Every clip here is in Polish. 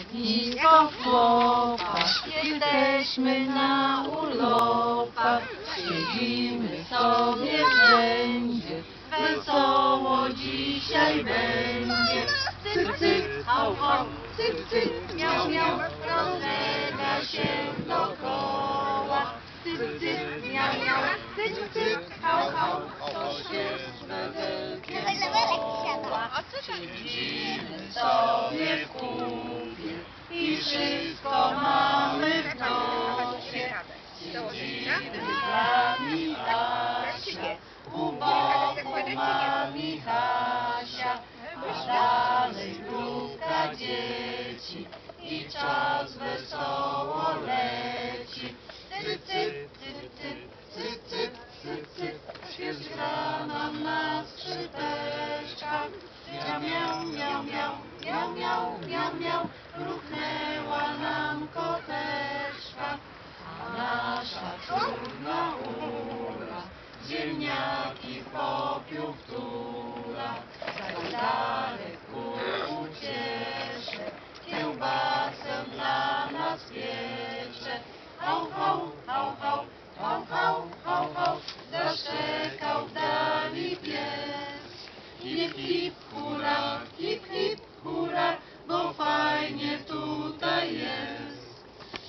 ognisko w chłopach, jesteśmy na urlopach, siedzimy sobie wszędzie, wesoło dzisiaj będzie. Cyk, cyk, hał, hał, cyk, cyk, miał, miał, rozlega się dookoła. Cyk, cyk, miał, miał, cyk, cyk, hał, hał, to świeżne wielkie woła. Siedzimy wszystko mamy w nosie. Siedzimy z nami Asia, u boku mami Hasia, a dalej grupka dzieci i czas wesoło leci. Cyk, cyk, cyk, cyk, cyk, cyk, cyk, cyk, świeżka nam na skrzypeczkach. Miał, miał, miał, miał, miał, miał, miał, miał, ziemniaki popiół wtura. Zajdarek ku uciesze, kiełbasę dla nas piecze. Hał, hał, hał, hał, hał, hał, hał, hał, zaszczekał w dali pies. Hip, hip, hura, hip, hip, hura, bo fajnie tutaj jest.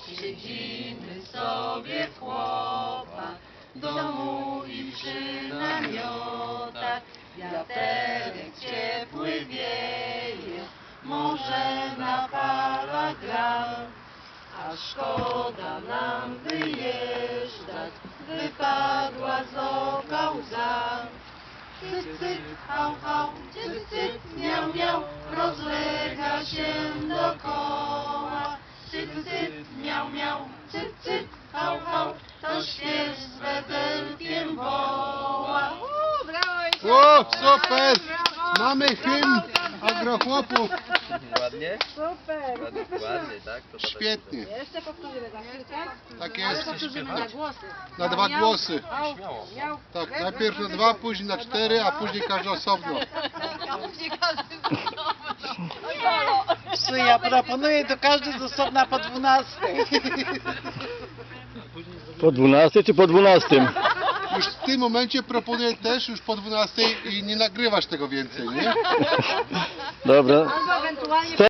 Siedzimy sobie w chłopach, domu i przy namiotach. Wiaterek ciepły wieje, może na falach gra. A szkoda nam wyjeżdżać, wypadła z oka łza. Cyk, cyk, hał, hał, cyk, cyk, miał, miał, rozlega się dokoła. Cyk, miał, miał, cyk, cyk, hał, hał, to śwież z weselkiem woła. Uuu, brawo, Isia. O, super! Brawo. Mamy hymn agrochłopów. Ładnie? Super. Ładnie, ładnie tak? To Świetnie. Jeszcze powtórzymy za chwilkę. Tak Ale jest. powtórzymy na głosy. Na dwa Miał, głosy. Miał, miał. Tak, najpierw na dwa, później na cztery, a później każdy osobno. Czy ja proponuję to każdy z osobna po 12. Po 12 czy po 12? Już w tym momencie proponuję też już po 12 i nie nagrywasz tego więcej, nie? Dobra. Albo ewentualnie